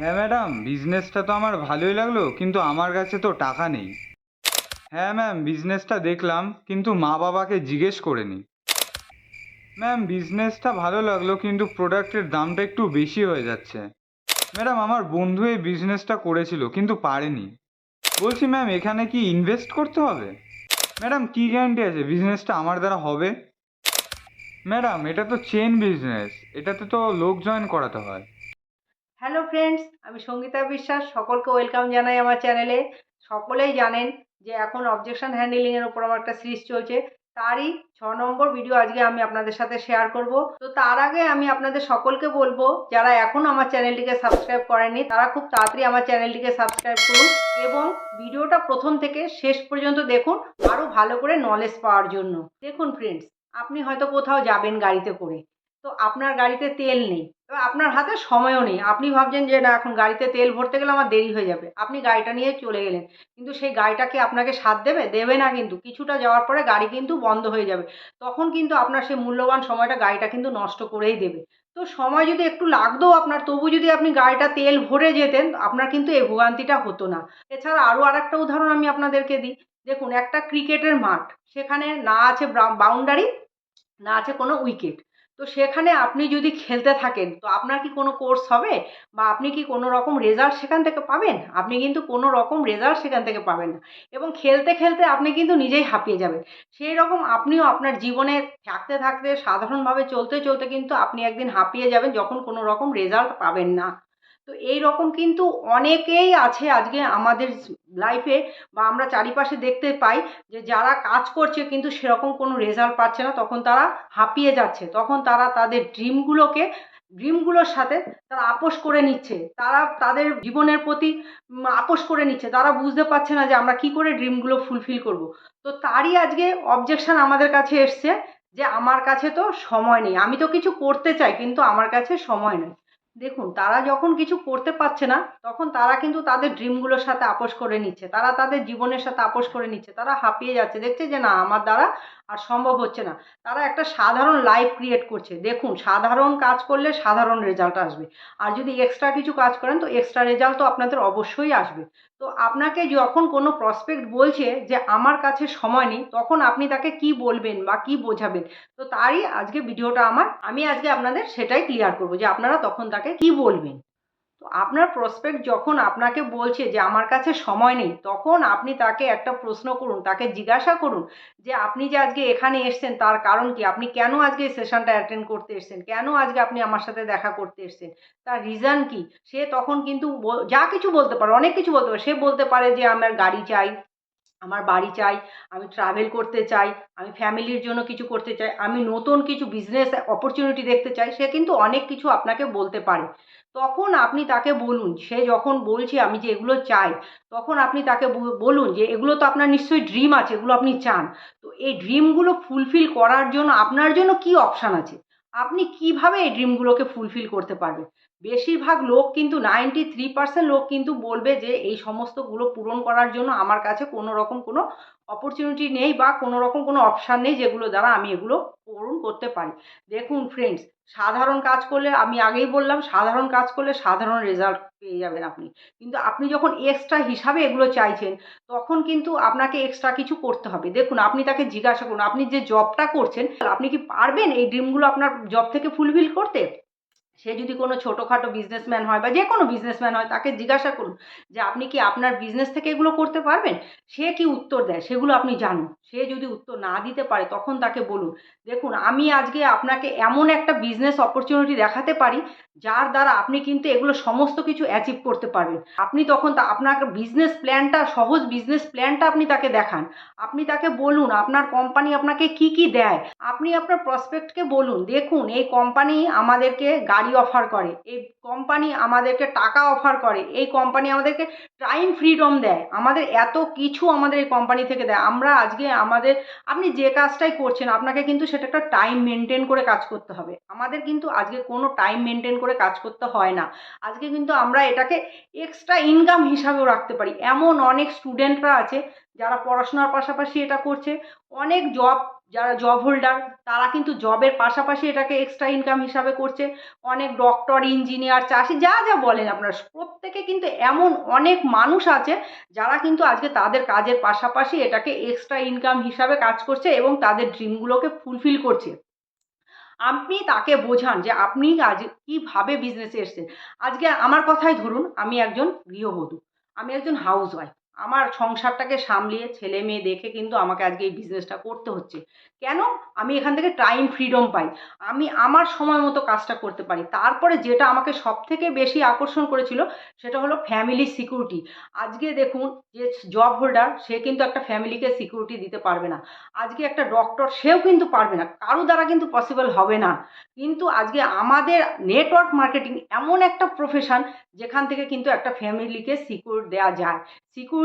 হ্যাঁ ম্যাডাম বিজনেসটা তো আমার ভালোই লাগল, কিন্তু আমার কাছে তো টাকা নেই। হ্যাঁ ম্যাম বিজনেসটা দেখলাম, কিন্তু মা বাবাকে জিজ্ঞেস করে নি ম্যাম বিজনেসটা ভালো লাগল, কিন্তু প্রোডাক্টের দামটা একটু বেশি হয়ে যাচ্ছে। ম্যাডাম, আমার বন্ধু এই বিজনেসটা করেছিল, কিন্তু পারেনি। বলছি, ম্যাম, এখানে কি ইনভেস্ট করতে হবে? ম্যাডাম, কী গ্যারান্টি আছে? বিজনেসটা আমার দ্বারা হবে? ম্যাডাম, এটা তো চেন বিজনেস এটাতে তো লোক জয়েন করাতে হয়। হ্যালো ফ্রেন্ডস আমি সঙ্গীতা বিশ্বাস, সকলকে ওয়েলকাম জানাই আমার চ্যানেলে সকলেই জানেন যে এখন অবজেকশন হ্যান্ডেলিংয়ের ওপর আমার একটা সিরিজ চলছে। তারই ছ নম্বর ভিডিও আজকে আমি আপনাদের সাথে শেয়ার করব। তো তার আগে আমি আপনাদের সকলকে বলব, যারা এখন আমার চ্যানেলটিকে সাবস্ক্রাইব করেনি তারা খুব তাড়াতাড়ি আমার চ্যানেলটিকে সাবস্ক্রাইব করুন এবং ভিডিওটা প্রথম থেকে শেষ পর্যন্ত দেখুন আরও ভালো করে নলেজ পাওয়ার জন্য। দেখুন ফ্রেন্ডস আপনি হয়তো কোথাও যাবেন গাড়িতে করে। তো আপনার গাড়িতে তেল নেই। এবার আপনার হাতে সময়ও নেই। আপনি ভাবছেন যে, না, এখন গাড়িতে তেল ভরতে গেলে আমার দেরি হয়ে যাবে। আপনি গাড়িটা নিয়ে চলে গেলেন। কিন্তু সেই গাড়িটা কি আপনাকে সাথ দেবে? দেবে না কিন্তু। কিছুটা যাওয়ার পরে গাড়ি কিন্তু বন্ধ হয়ে যাবে। তখন কিন্তু আপনার সেই মূল্যবান সময়টা গাড়িটা কিন্তু নষ্ট করেই দেবে। তো সময় যদি একটু লাগতো আপনার, তবু যদি আপনি গাড়িটা তেল ভরে যেতেন, আপনার কিন্তু এই ভোগান্তিটা হতো না। এছাড়া আরও আর একটা উদাহরণ আমি আপনাদেরকে দিই। দেখুন, একটা ক্রিকেটের মাঠ। সেখানে না আছে বাউন্ডারি, না আছে কোনো উইকেট। তো সেখানে আপনি যদি খেলতে থাকেন, তো আপনার কি কোনো কোর্স হবে? বা আপনি কি কোনো রকম রেজাল্ট সেখান থেকে পাবেন? আপনি কিন্তু কোনো রকম রেজাল্ট সেখান থেকে পাবেন না। এবং খেলতে খেলতে আপনি কিন্তু নিজেই হাঁপিয়ে যাবেন। সেই রকম আপনিও আপনার জীবনে থাকতে থাকতে, সাধারণভাবে চলতে চলতে কিন্তু আপনি একদিন হাঁপিয়ে যাবেন যখন কোনো রকম রেজাল্ট পাবেন না। তো এই রকম কিন্তু অনেকেই আছে আজকে আমাদের লাইফে বা আমরা চারিপাশে দেখতে পাই যে যারা কাজ করছে কিন্তু সেরকম কোনো রেজাল্ট পাচ্ছে না, তখন তারা হাঁপিয়ে যাচ্ছে। তখন তারা তাদের ড্রিমগুলোকে ড্রিমগুলোর সাথে তারা আপোষ করে নিচ্ছে। তারা তাদের জীবনের প্রতি আপোষ করে নিচ্ছে। তারা বুঝতে পারছে না যে আমরা কি করে ড্রিমগুলো ফুলফিল করব। তো তারই আজকে অবজেকশন আমাদের কাছে এসছে যে আমার কাছে তো সময় নেই। আমি তো কিছু করতে চাই, কিন্তু আমার কাছে সময় নেই। দেখুন, তারা যখন কিছু করতে পারছে না, তখন তারা কিন্তু তাদের ড্রিমগুলোর সাথে আপোষ করে নিচ্ছে। তারা তাদের জীবনের সাথে আপোষ করে নিচ্ছে। তারা হাঁপিয়ে যাচ্ছে। দেখছে যে, না, আমার দ্বারা আর সম্ভব হচ্ছে না। তারা একটা সাধারণ লাইফ ক্রিয়েট করছে। দেখুন, সাধারণ কাজ করলে সাধারণ রেজাল্ট আসবে। আর যদি এক্সট্রা কিছু কাজ করেন, তো এক্সট্রা রেজাল্ট তো আপনাদের অবশ্যই আসবে। তো আপনাকে যখন কোনো প্রসপেক্ট বলছে যে, আমার কাছে সময় নেই, তখন আপনি তাকে কি বলবেন বা কি বোঝাবেন? তো তারই আজকে ভিডিওটা আমার। আমি আজকে আপনাদের সেটাই ক্লিয়ার করব যে, আপনারা তখন তাকে কি বলবেন? তো আপনার প্রসপেক্ট যখন আপনাকে বলছে যে আমার কাছে সময় নেই, তখন আপনি তাকে একটা প্রশ্ন করুন, তাকে জিজ্ঞাসা করুন যে আপনি যে আজকে এখানে এসছেন তার কারণ কি? আপনি কেন আজকে সেশনটা অ্যাটেন্ড করতে এসছেন? কেন আজকে আপনি আমার সাথে দেখা করতে এসছেন? তার রিজন কি? সে তখন কিন্তু যা কিছু বলতে পারে, অনেক কিছু বলতে পারে। সে বলতে পারে যে আমার গাড়ি চাই আমার বাড়ি চাই, আমি ট্রাভেল করতে চাই, আমি ফ্যামিলির জন্য কিছু করতে চাই, আমি নতুন কিছু বিজনেস অপরচুনিটি দেখতে চাই, সে কিন্তু অনেক কিছু আপনাকে বলতে পারে। তখন আপনি তাকে বলুন, সে যখন বলছে আমি যে এগুলো চাই, তখন আপনি তাকে বলুন যে এগুলো তো আপনার নিশ্চয়ই ড্রিম আছে, এগুলো আপনি চান। তো এই ড্রিমগুলো ফুলফিল করার জন্য আপনার জন্য কি অপশান আছে? আপনি কীভাবে এই ড্রিমগুলোকে ফুলফিল করতে পারবে বেশিরভাগ লোক কিন্তু নাইনটি থ্রি পার্সেন্ট লোক কিন্তু বলবে যে এই সমস্তগুলো পূরণ করার জন্য আমার কাছে কোনো রকম কোনো অপরচুনিটি নেই বা কোনো রকম কোনো অপশান নেই যেগুলো দ্বারা আমি এগুলো পূরণ করতে পারি। দেখুন ফ্রেন্ডস সাধারণ কাজ করলে, আমি আগেই বললাম, সাধারণ কাজ করলে সাধারণ রেজাল্ট পেয়ে যাবেন আপনি। কিন্তু আপনি যখন এক্সট্রা হিসাবে এগুলো চাইছেন, তখন কিন্তু আপনাকে এক্সট্রা কিছু করতে হবে। দেখুন, আপনি তাকে জিজ্ঞাসা করুন, আপনি যে জবটা করছেন, আপনি কি পারবেন এই ড্রিমগুলো আপনার জব থেকে ফুলফিল করতে? সে যদি কোনো ছোটোখাটো বিজনেসম্যান হয় বা যে কোনো বিজনেসম্যান হয়, তাকে জিজ্ঞাসা করুন যে আপনি কি আপনার বিজনেস থেকে এগুলো করতে পারবেন? সে কি উত্তর দেয়? সেগুলো আপনি জানুন। সে যদি উত্তর না দিতে পারে, তখন তাকে বলুন, দেখুন, আমি আজকে আপনাকে এমন একটা বিজনেস অপরচুনিটি দেখাতে পারি, যার দ্বারা আপনি কিন্তু এগুলো সমস্ত কিছু অ্যাচিভ করতে পারবেন। আপনি তখন তা, আপনার বিজনেস প্ল্যানটা সহজ বিজনেস প্ল্যানটা আপনি তাকে দেখান। আপনি তাকে বলুন, আপনার কোম্পানি আপনাকে কি কি দেয়? আপনি আপনার প্রসপেক্টকে বলুন, দেখুন, এই কোম্পানি আমাদেরকে গাড়ি অফার করে। এই কোম্পানি আমাদেরকে টাকা অফার করে। এই কোম্পানি আমাদেরকে টাইম ফ্রিডম দেয়। আমাদের এত কিছু আমাদের এই কোম্পানি থেকে দেয়। আমরা আজকে আমাদের, আপনি যে কাজটাই করছেন, আপনাকে কিন্তু সেটা একটা টাইম মেনটেন করে কাজ করতে হবে। আমাদের কিন্তু আজকে কোনো টাইম মেনটেন করে কাজ করতে হয় না। আজকে কিন্তু আমরা এটাকে এক্সট্রা ইনকাম হিসাবেও রাখতে পারি। এমন অনেক স্টুডেন্টরা আছে যারা পড়াশোনার পাশাপাশি এটা করছে, অনেক জব যারা জব হোল্ডার তারা কিন্তু জবের পাশাপাশি এটাকে এক্সট্রা ইনকাম হিসাবে করছে। অনেক ডক্টর ইঞ্জিনিয়ার চাষি, যা যা বলেন আপনারা, প্রত্যেকে কিন্তু এমন অনেক মানুষ আছে, যারা কিন্তু আজকে তাদের কাজের পাশাপাশি এটাকে এক্সট্রা ইনকাম হিসাবে কাজ করছে এবং তাদের ড্রিমগুলোকে ফুলফিল করছে। আপনি তাকে বোঝান যে আপনি আজ কীভাবে বিজনেসে এসছেন। আজকে আমার কথাই ধরুন, আমি একজন গৃহবধূ, আমি একজন হাউস ওয়াইফ আমার সংসারটাকে সামলিয়ে ছেলে মেয়ে দেখে কিন্তু আমাকে আজকে এই বিজনেসটা করতে হচ্ছে। কেন? আমি এখান থেকে টাইম ফ্রিডম পাই। আমি আমার সময় মতো কাজটা করতে পারি। তারপরে যেটা আমাকে সব থেকে বেশি আকর্ষণ করেছিল, সেটা হলো ফ্যামিলি সিকিউরিটি আজকে দেখুন যে জব হোল্ডার সে কিন্তু একটা ফ্যামিলিকে সিকিউরিটি দিতে পারবে না। আজকে একটা ডক্টর সেও কিন্তু পারবে না। কারও দ্বারা কিন্তু পসিবল হবে না। কিন্তু আজকে আমাদের নেটওয়ার্ক মার্কেটিং এমন একটা প্রফেশন যেখান থেকে কিন্তু একটা ফ্যামিলিকে সিকিউর দেওয়া যায়।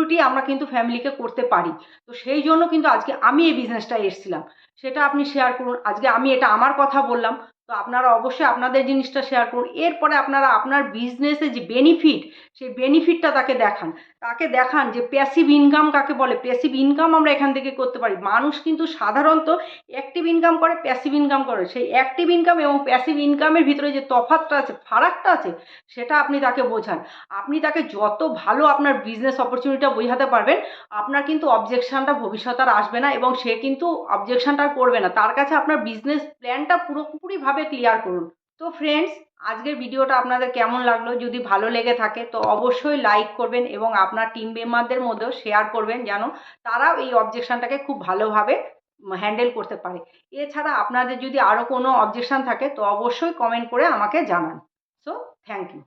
সিকিউরিটি আমরা কিন্তু ফ্যামিলিকে করতে পারি। তো সেই জন্য কিন্তু আজকে আমি এই বিজনেসটা এসেছিলাম। সেটা আপনি শেয়ার করুন। আজকে আমি এটা আমার কথা বললাম। তো আপনারা অবশ্যই আপনাদের জিনিসটা শেয়ার করুন। এরপরে আপনারা আপনার বিজনেসে যে বেনিফিট সেই বেনিফিটটা তাকে দেখান। তাকে দেখান যে প্যাসিভ ইনকাম কাকে বলে? প্যাসিভ ইনকাম আমরা এখান থেকে করতে পারি। মানুষ কিন্তু সাধারণত অ্যাক্টিভ ইনকাম করে প্যাসিভ ইনকাম করে। সেই অ্যাক্টিভ ইনকাম এবং প্যাসিভ ইনকামের ভিতরে যে তফাতটা আছে, ফারাকটা আছে, সেটা আপনি তাকে বোঝান। আপনি তাকে যত ভালো আপনার বিজনেস অপরচুনিটিটা বোঝাতে পারবেন, আপনার কিন্তু অবজেকশানটা ভবিষ্যৎ আর আসবে না এবং সে কিন্তু অবজেকশানটা করবে না। তার কাছে আপনার বিজনেস প্ল্যানটা পুরোপুরিভাবে ক্লিয়ার করুন। তো ফ্রেন্ডস আজকের ভিডিওটা আপনাদের কেমন লাগল? যদি ভালো লেগে থাকে, তো অবশ্যই লাইক করবেন এবং আপনার টিম মেম্বারদের মধ্যেও শেয়ার করবেন যেন তারাও এই অবজেকশানটাকে খুব ভালোভাবে হ্যান্ডেল করতে পারে। এছাড়া আপনাদের যদি আরও কোনো অবজেকশান থাকে, তো অবশ্যই কমেন্ট করে আমাকে জানান। So thank you